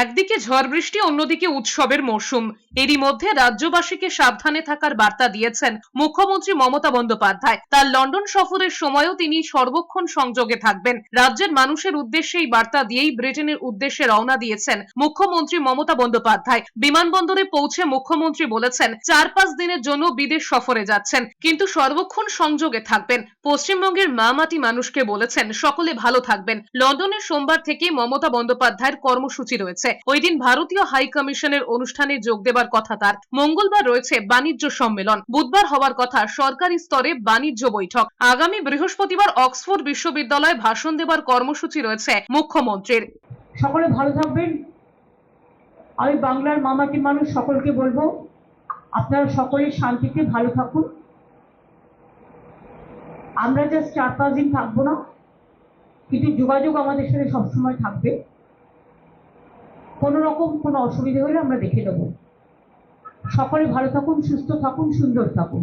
একদিকে ঝড় বৃষ্টি, অন্যদিকে উৎসবের মরশুম এরই মধ্যে রাজ্যবাসীকে সাবধানে থাকার বার্তা দিয়েছেন মুখ্যমন্ত্রী মমতা বন্দ্যোপাধ্যায়। তার লন্ডন সফরের সময়ও তিনি সর্বক্ষণ সংযোগে থাকবেন। রাজ্যের মানুষের উদ্দেশ্যে এই বার্তা দিয়েই ব্রিটেনের উদ্দেশ্যে রওনা দিয়েছেন মুখ্যমন্ত্রী মমতা বন্দ্যোপাধ্যায়। বিমানবন্দরে পৌঁছে মুখ্যমন্ত্রী বলেছেন চার পাঁচ দিনের জন্য বিদেশ সফরে যাচ্ছেন, কিন্তু সর্বক্ষণ সংযোগে থাকবেন। পশ্চিমবঙ্গের মা মাটি মানুষকে বলেছেন, সকলে ভালো থাকবেন। লন্ডনের সোমবার থেকে মমতা বন্দ্যোপাধ্যায়ের কর্মসূচি রয়েছে। ওই দিন ভারতীয় হাই কমিশনের অনুষ্ঠানে যোগ দেবার কথা তার। মঙ্গলবার রয়েছে বাণিজ্য সম্মেলন। বুধবার হওয়ার কথা সরকারি স্তরে বাণিজ্য বৈঠক। আগামী বৃহস্পতিবার অক্সফোর্ড বিশ্ববিদ্যালয়ে ভাষণ দেবার কর্মসূচি রয়েছে মুখ্যমন্ত্রীর। সকলে ভালো থাকবেন। আমি বাংলার মামাটি মানুষ, সকলকে বলব, আপনারা সকলে শান্তিতে ভালো থাকুন। আমরা জাস্ট চার পাঁচ দিন থাকব না। কিন্তু যোগাযোগ আমাদের সাথে সবসময় থাকবে। কোনো রকম কোনো অসুবিধে হলে আমরা দেখে নেব। সকলে ভালো থাকুন, সুস্থ থাকুন, সুন্দর থাকুন।